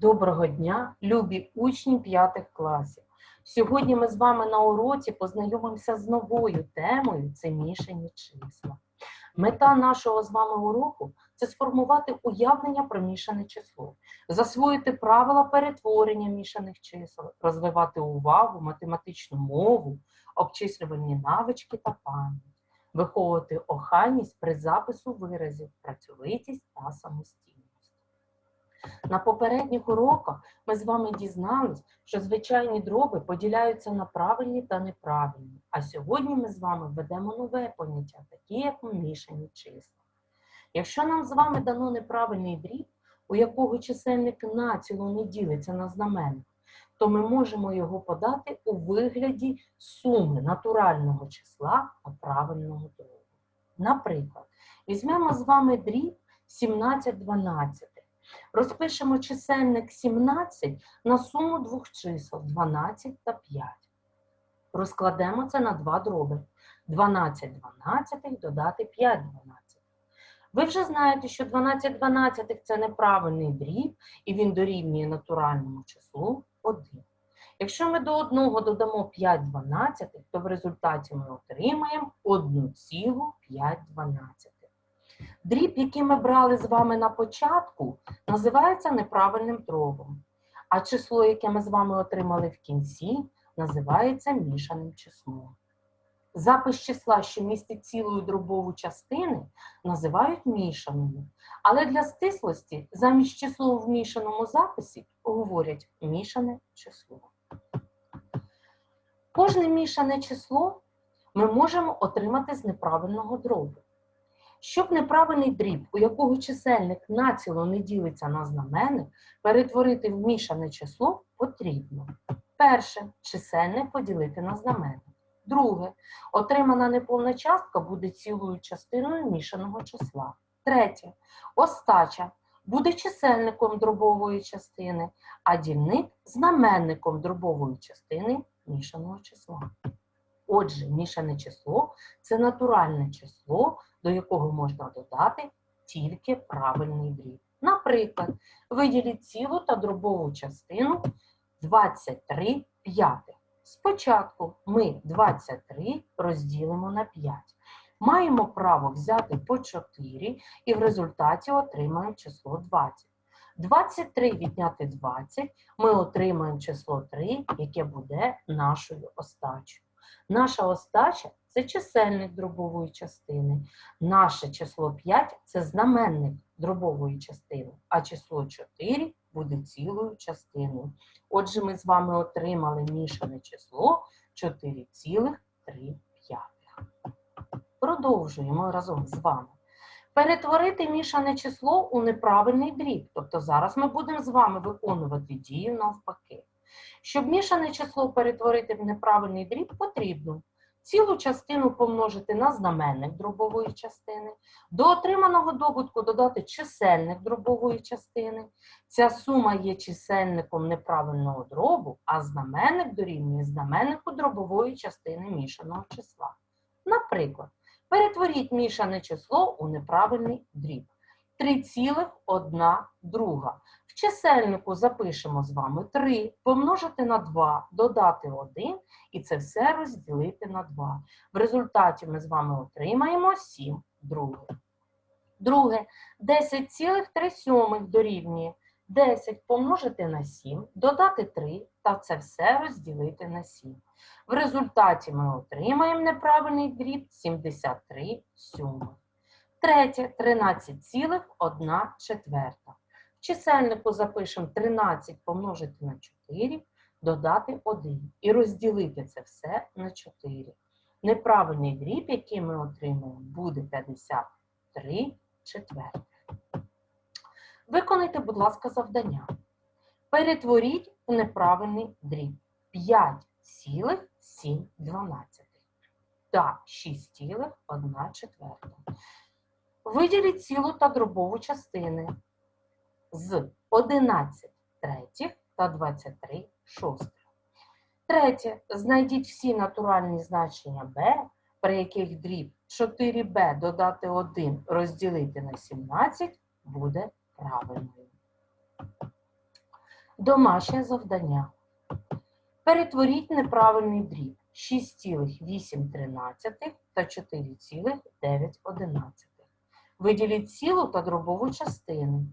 Доброго дня, любі учні п'ятих класів. Сьогодні ми з вами на уроці познайомимося з новою темою це мішані числа. Мета нашого з вами уроку це сформувати уявлення про мішане число, засвоїти правила перетворення мішаних чисел, розвивати увагу, математичну мову, обчислювальні навички та пам'ять, виховувати охайність при запису виразів, працьовитість та самостійність. На попередніх уроках ми з вами дізнались, що звичайні дроби поділяються на правильні та неправильні. А сьогодні ми з вами введемо нове поняття, такі як мішані числа. Якщо нам з вами дано неправильний дріб, у якого чисельник націло не ділиться на знаменник, то ми можемо його подати у вигляді суми натурального числа та правильного дробу. Наприклад, візьмемо з вами дріб 17 12. Розпишемо чисельник 17 на суму двох чисел 12 та 5. Розкладемо це на два дроби. 12 12 додати 5 12. Ви вже знаєте, що 12 12 це неправильний дріб, і він дорівнює натуральному числу 1. Якщо ми до 1 додамо 5 12, то в результаті ми отримаємо 1,5 12. Дріб, який ми брали з вами на початку, називається неправильним дробом. А число, яке ми з вами отримали в кінці, називається мішаним числом. Запис числа, що містить цілу дробову частини, називають мішаною. Але для стислості замість число в мішаному записі говорять мішане число. Кожне мішане число ми можемо отримати з неправильного дробу. Щоб неправильний дріб, у якого чисельник націло не ділиться на знаменник, перетворити в мішане число потрібно. Перше чисельник поділити на знаменник. Друге, отримана неповна частка буде цілою частиною мішаного числа. Третє, остача буде чисельником дробової частини, а дільник знаменником дробової частини мішаного числа. Отже, мішане число це натуральне число, до якого можна додати тільки правильний дріб. Наприклад, виділіть цілу та дробову частину 23 п'ятих. Спочатку ми 23 розділимо на 5. Маємо право взяти по 4 і в результаті отримаємо число 20. 23 відняти 20 ми отримаємо число 3, яке буде нашою остачею. Наша остача це чисельник дробової частини. Наше число 5 це знаменник дробової частини, а число 4 буде цілою частиною. Отже, ми з вами отримали мішане число 4,3. Продовжуємо разом з вами. Перетворити мішане число у неправильний дріб. Тобто зараз ми будемо з вами виконувати дію навпаки. Щоб мішане число перетворити в неправильний дріб, потрібно цілу частину помножити на знаменник дробової частини, до отриманого добутку додати чисельник дробової частини. Ця сума є чисельником неправильного дробу, а знаменник дорівнює знаменнику дробової частини мішаного числа. Наприклад, перетворіть мішане число у неправильний дріб. 3,1 друга. Чисельнику запишемо з вами 3, помножити на 2, додати 1 і це все розділити на 2. В результаті ми з вами отримаємо 7 других. Друге, 10,3 дорівнює 10 помножити на 7, додати 3 та це все розділити на 7. В результаті ми отримаємо неправильний дріб 73 сьомих. Третє 13,1 четверта. Чисельнику запишемо 13 помножити на 4, додати 1 і розділити це все на 4. Неправильний дріб, який ми отримаємо, буде 53 четвертих. Виконайте, будь ласка, завдання. Перетворіть у неправильний дріб 5,7 та 6,1 четверта. Виділіть цілу та дробову частини з 11 третіх та 23 шостих. Третє. Знайдіть всі натуральні значення b, при яких дріб 4b додати 1 розділити на 17 буде правильною. Домашнє завдання. Перетворіть неправильний дріб 6,8 та 4,9. Виділіть цілу та дробову частини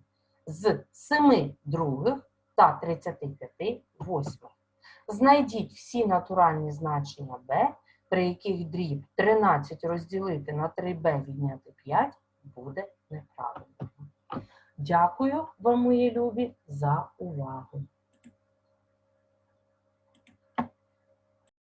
з 7 других та 35 восьмих. Знайдіть всі натуральні значення b, при яких дріб 13 розділити на 3b відняти 5 буде неправильним. Дякую вам, мої любі, за увагу.